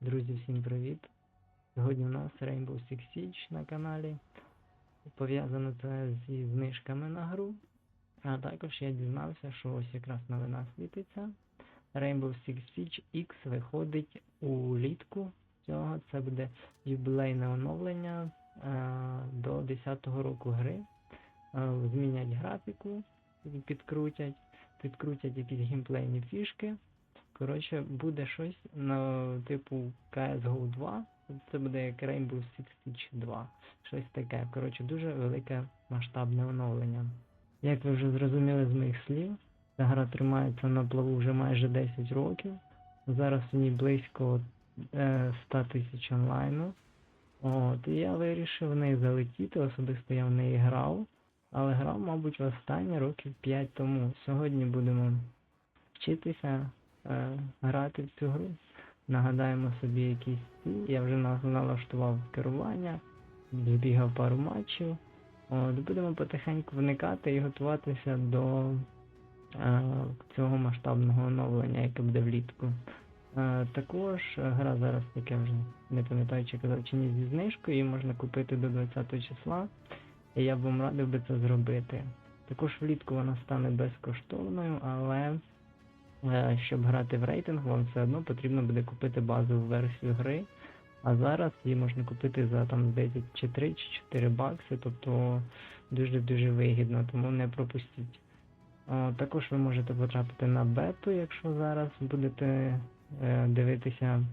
Друзі, всім привіт! Сьогодні у нас Rainbow Six Siege на каналі. Пов'язано це зі знижками на гру. А також я дізнався, що ось якраз новина світиться. Rainbow Six Siege X виходить улітку цього. Це буде юбілейне оновлення е, до 10-го року гри. Е, змінять графіку, підкрутять, підкрутять якісь геймплейні фішки. Коротше, буде щось на типу CSGO 2. Це буде як Rainbow Six Siege 2. Щось таке. Коротше, дуже велике масштабне оновлення. Як ви вже зрозуміли з моїх слів, ця гра тримається на плаву вже майже 10 років. Зараз у ній близько е, 100 тисяч онлайну. От, і я вирішив в неї залетіти, особисто я в неї грав, але грав, мабуть, востаннє років 5 тому. Сьогодні будемо вчитися е, грати в цю гру. Нагадаємо собі якісь ці. Я вже налаштував керування, збігав пару матчів. От, будемо потихеньку вникати і готуватися до е, цього масштабного оновлення, яке буде влітку. Е, також е, гра зараз, як я вже не пам'ятаю, чи казав, чи ні зі знижкою, її можна купити до 20 числа. І я б вам радив би це зробити. Також влітку вона стане безкоштовною, але щоб грати в рейтинг, вам все одно потрібно буде купити базову версію гри. А зараз її можна купити за там здається, чи 3 чи 4 бакси, тобто дуже-дуже вигідно, тому не пропустіть. Також ви можете потрапити на бету, якщо зараз будете е, дивитися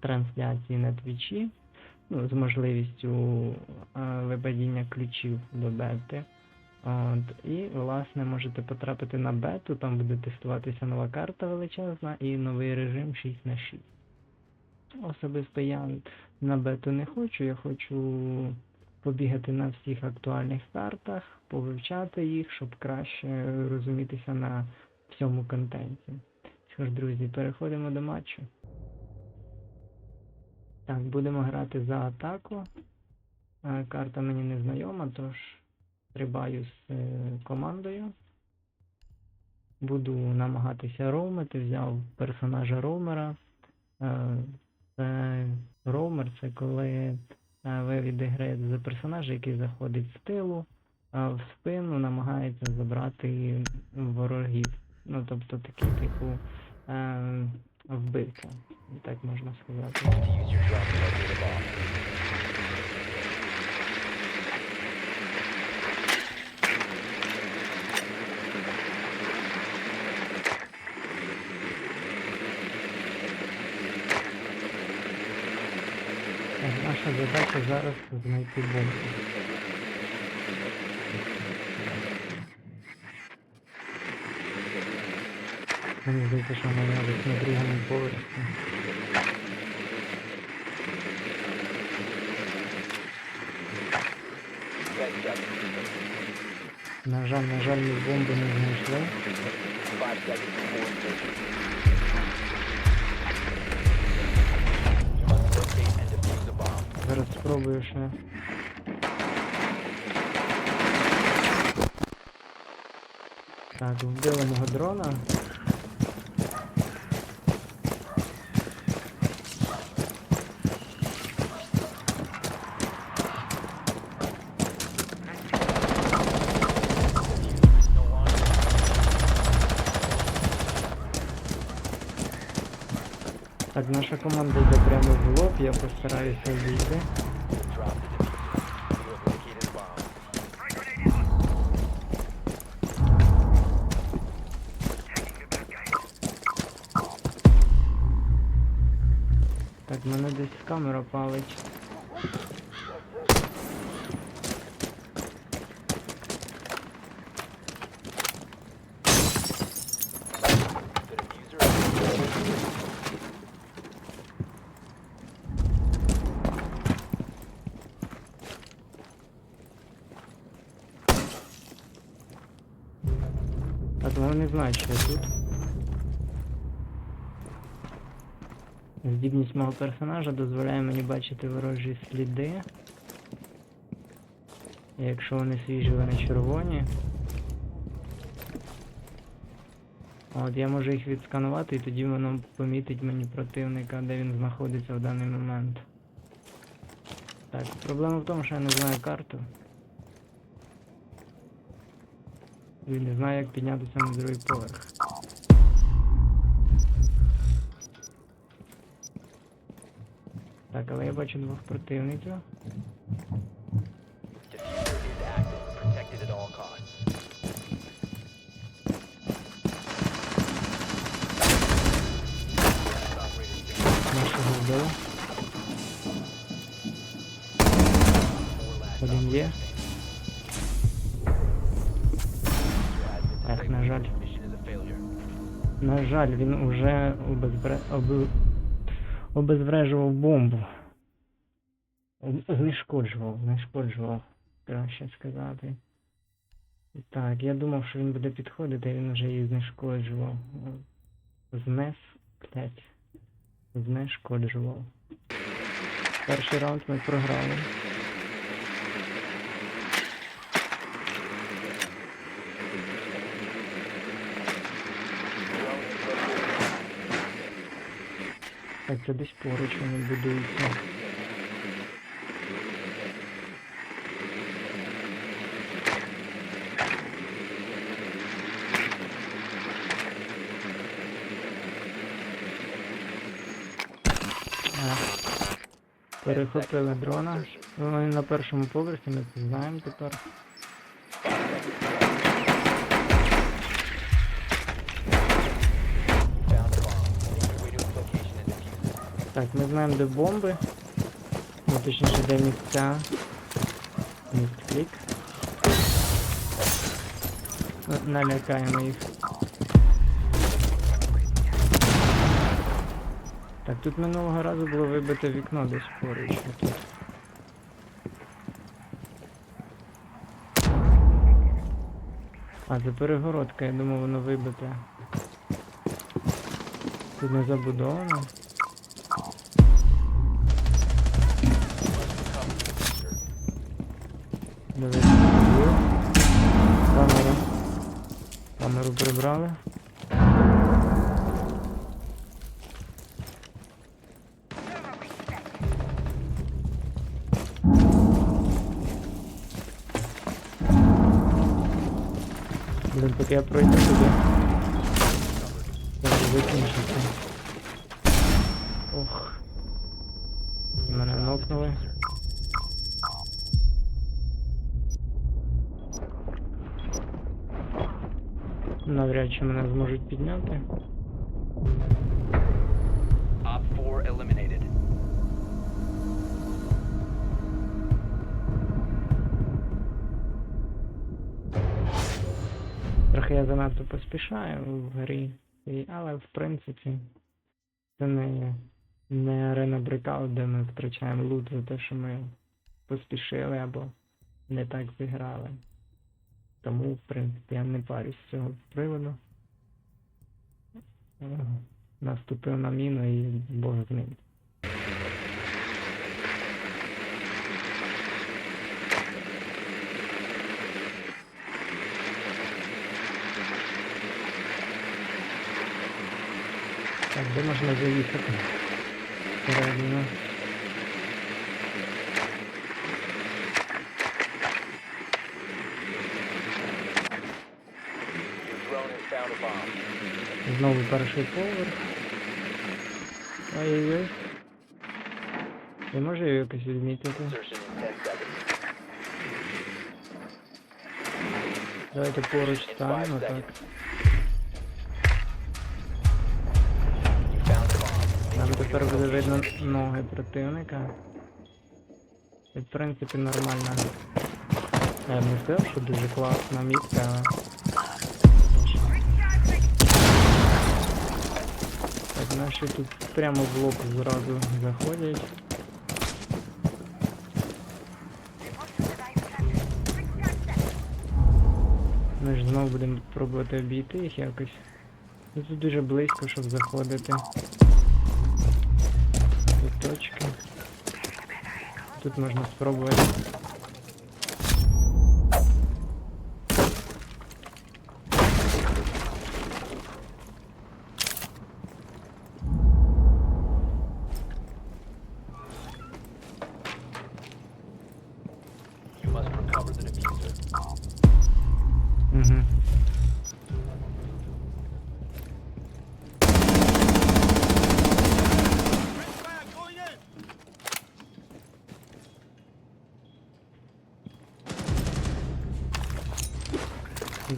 трансляції на твічі, ну, з можливістю е, випадіння ключів до бети. От, і, власне, можете потрапити на бету, там буде тестуватися нова карта величезна і новий режим 6 на 6 Особисто я на бету не хочу, я хочу побігати на всіх актуальних картах, повивчати їх, щоб краще розумітися на всьому контенті. Що ж, друзі, переходимо до матчу. Так, будемо грати за атаку. Е, Карта мені не знайома, тож стрибаю з е, командою. Буду намагатися роумити, взяв персонажа роумера. Е, Це роумер це коли е, ви відіграєте за персонажа, який заходить з тилу, в спину намагається забрати ворогів. Ну, тобто такий типу вбивця, так можна сказати. Use your drone to locate a bomb. Так, наша задача зараз знайти бомбу. Мені здається, що вона десь на другому поверсі. На жаль, на жаль, ми бомби не знайшли. Спробую. Так, вбили мого дрона. Так, наша команда йде прямо в лоб, я постараюся вийти. Камера палить. А то вони знають, що я тут. Здібність мого персонажа дозволяє мені бачити ворожі сліди. І Якщо вони свіжі, вони червоні. От я можу їх відсканувати, і тоді воно помітить мені противника, де він знаходиться в даний момент. Так, проблема в тому, що я не знаю карту. І не знаю, як піднятися на другий поверх. Так, але я бачу двох противників. Нашого вбили. Один є. Ех, на жаль. На жаль, він уже обезбре... об... обезврежував бомбу. Знешкоджував, знешкоджував, краще сказати. Так, я думав, що він буде підходити, він вже її знешкоджував. Знес, блять. Знешкоджував. Перший раунд ми програли. Так, це десь поруч вони будуються. Перехопили дрона. Вони на першому поверсі, ми це знаємо тепер. Так, ми знаємо, де бомби. Ну, точніше, де місця. Містклік. Ну, Налякаємо їх. Так, тут минулого разу було вибите вікно десь поруч. Тут. А, це перегородка, я думав, воно вибите. Тут не забудовано. Дивись, камеру. Камеру прибрали. Блін, поки я пройду туди. Це вже закінчиться. Ох. Мене нокнули. Навряд чи мене зможуть підняти. Op 4 eliminated. Трохи я занадто поспішаю в грі, але в принципі це не, не арена брикаут, де ми втрачаємо лут за те, що ми поспішили або не так зіграли. Тому, в принципі, я не парюсь з цього приводу. Е, Наступив на міну і Бог з ним. Так, де можна заїхати? Всередину. Знову перший поверх. Ой-ой-ой. Не можу його якось відмітити. Insertion in 10 seconds. Давайте поруч In 5 станемо, так. Нам тепер буде видно ноги противника. І в принципі нормально. Я б не сказав, що дуже класна мітка, але. Наші тут прямо в лоб зразу заходять. Ми ж знову будемо пробувати обійти їх якось. Тут дуже близько, щоб заходити. Тут точки. Тут можна спробувати.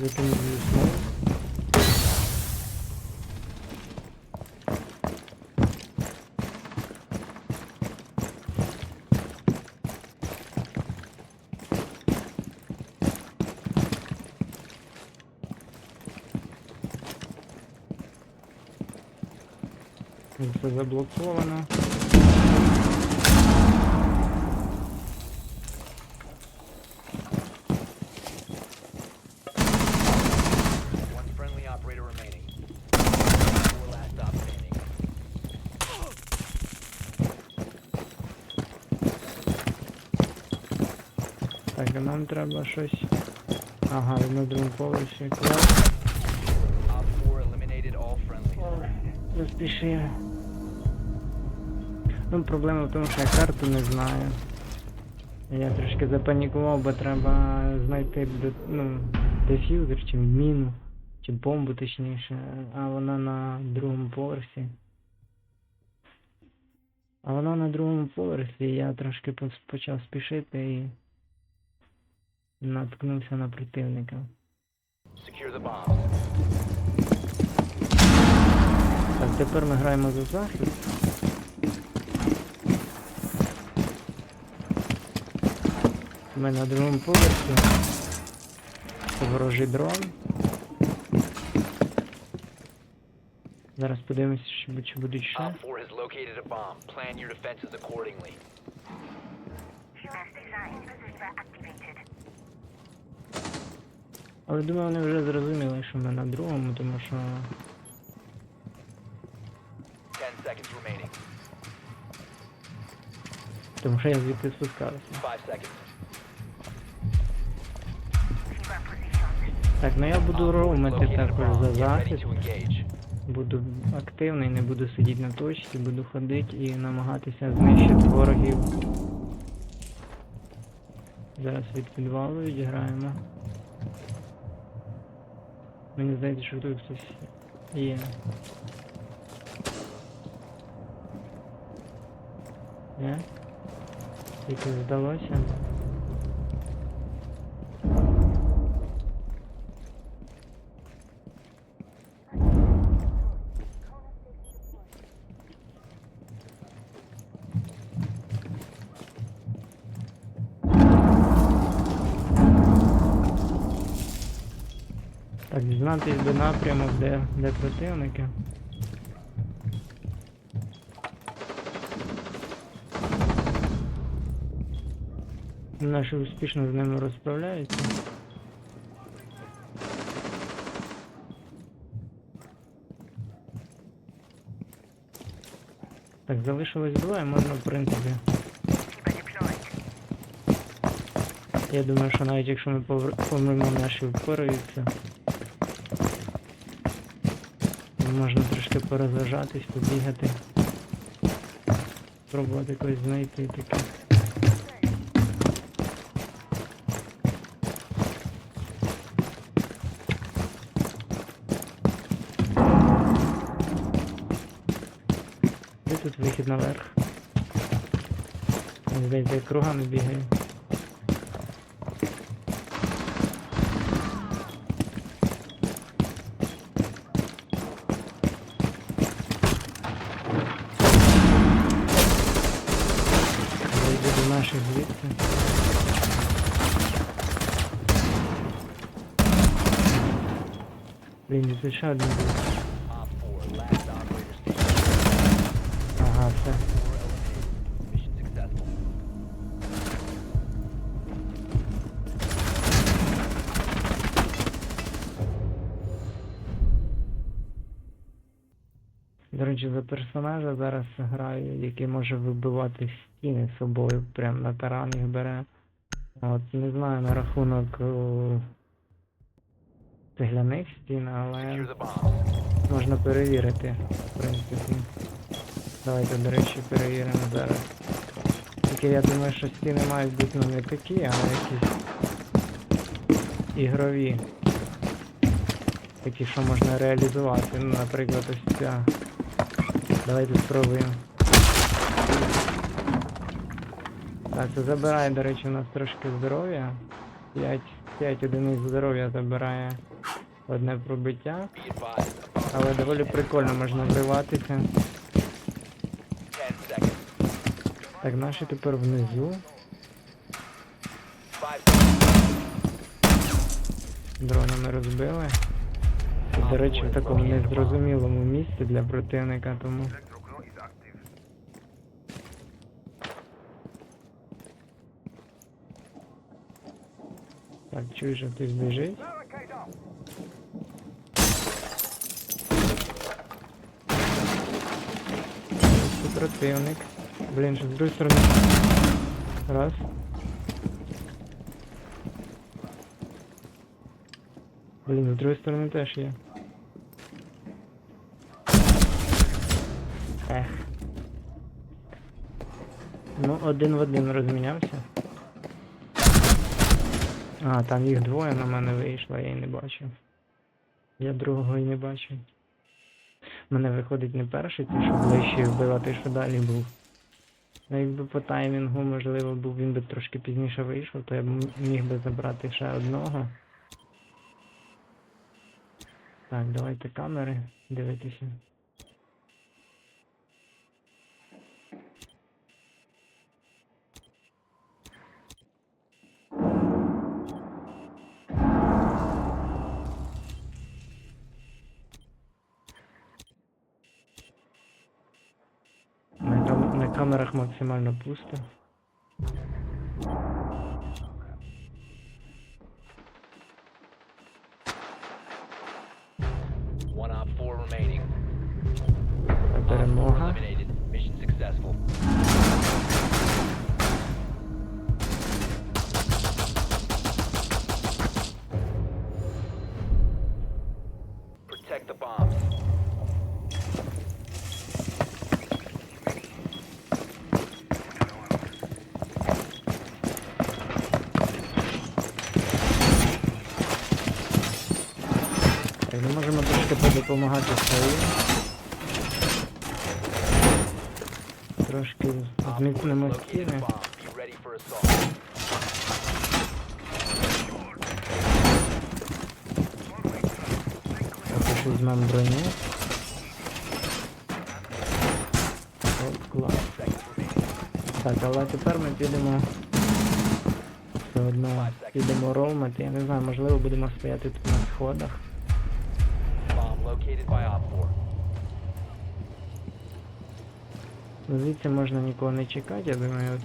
за эту Все заблоковано. Нам треба щось. Ага, на другому поверсі клас. Op 4 eliminated all friendlies. Заспішив. Ну, проблема в тому, що я карту не знаю. Я трошки запанікував, бо треба знайти ну, дефюзер чи міну, чи бомбу точніше, а вона на другому поверсі. А вона на другому поверсі, я трошки почав спішити і наткнувся на противника. Так, тепер ми граємо за захист. Ми на другому поверсі. Ворожий дрон. Зараз подивимося, чи, бу- чи будуть ще. Op 4 has located a bomb. Plan your defenses accordingly. Але думаю, вони вже зрозуміли, що ми на другому, тому що 10 seconds remaining. тому що я звідти спускався. 5 seconds. Так, ну я буду Op 4 has роумити located a також за захист. Буду активний, не буду сидіти на точці, буду ходити і намагатися знищити ворогів. Зараз від підвалу відіграємо. Мені здається, що тут хтось є. Не? Тільки здалося. Дізнатись до напрямок, де, де противники. Наші успішно з ними розправляються. Так, залишилось двоє, можна в принципі. Я думаю, що навіть якщо ми помремо, наші впораються. Можна трошки порозважатись, побігати. Спробувати когось знайти таке. Де тут вихід наверх? Здається, я кругами бігаю. Я звідси. Блін, тут ще один був. Op 4, last operator standing. Ага, все. 4 eliminated. Mission successful. До речі, за персонажа зараз граю, який може вибивати стіни собою, прям на таран їх бере. От не знаю на рахунок цегляних стін, але можна перевірити, в принципі. Давайте, до речі, перевіримо зараз. Тільки я думаю, що стіни мають бути ну, не такі, а якісь ігрові. Такі, що можна реалізувати. Ну, наприклад, ось ця. Давайте спробуємо. Так, забирає, до речі, у нас трошки здоров'я. 5 5 одиниць здоров'я забирає одне пробиття, але доволі прикольно можна вриватися. Так, наші тепер внизу. 5 seconds. Дронами розбили. До речі, в такому незрозумілому місці для противника, тому. Так, чую, що хтось біжить. Це противник. Блін, що з другої сторони. Раз. Блін, з другої сторони теж є. Ех. Ну, один в один розмінявся. А, там їх двоє на мене вийшло, я і не бачив. Я другого і не бачив. Мене виходить не перший, той, що ближче вбив, а що далі був. Ну, якби по таймінгу, можливо, був він би трошки пізніше вийшов, то я б міг би забрати ще одного. Так, давайте камери дивитися. на камерах максимально пусто. One op 4 remaining. Та Op 4 Перемога. Трошки подопомагати своїм. Трошки Op 4 зміцнимо стіни. Поки що візьмемо броню. О, клас. Так, але тепер ми підемо. Все одно підемо роумати. Я не знаю, можливо будемо стояти тут на сходах. Bomb located by op 4. Ну, Звідси можна нікого не чекати, я думаю.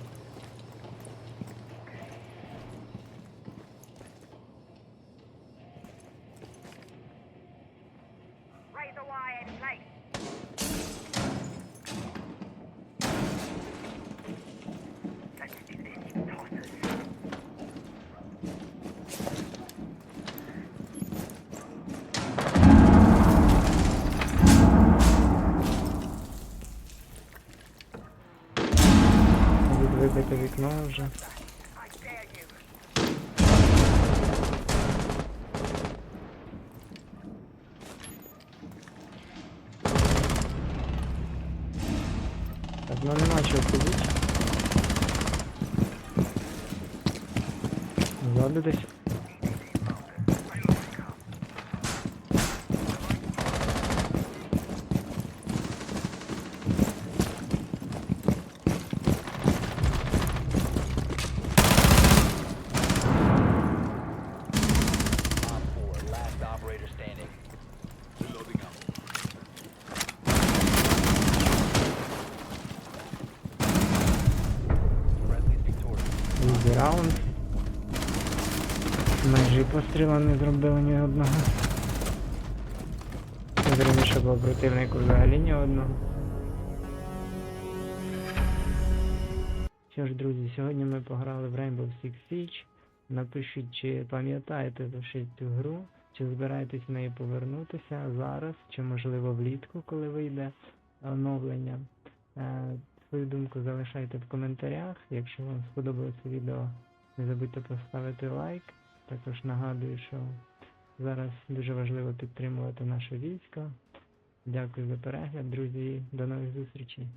Razor wire in place. Вибите вікно вже. Так, ну нема чого ходити. Ззаду десь. І не зробили ні одного. Вірніше було противнику взагалі ні одного. Що ж, друзі, сьогодні ми пограли в Rainbow Six Siege. Напишіть, чи пам'ятаєте ще цю гру, чи збираєтесь в неї повернутися зараз, чи можливо влітку, коли вийде оновлення. Е, Свою думку залишайте в коментарях. Якщо вам сподобалося відео, не забудьте поставити лайк. Також нагадую, що зараз дуже важливо підтримувати наше військо. Дякую за перегляд, друзі. До нових зустрічей.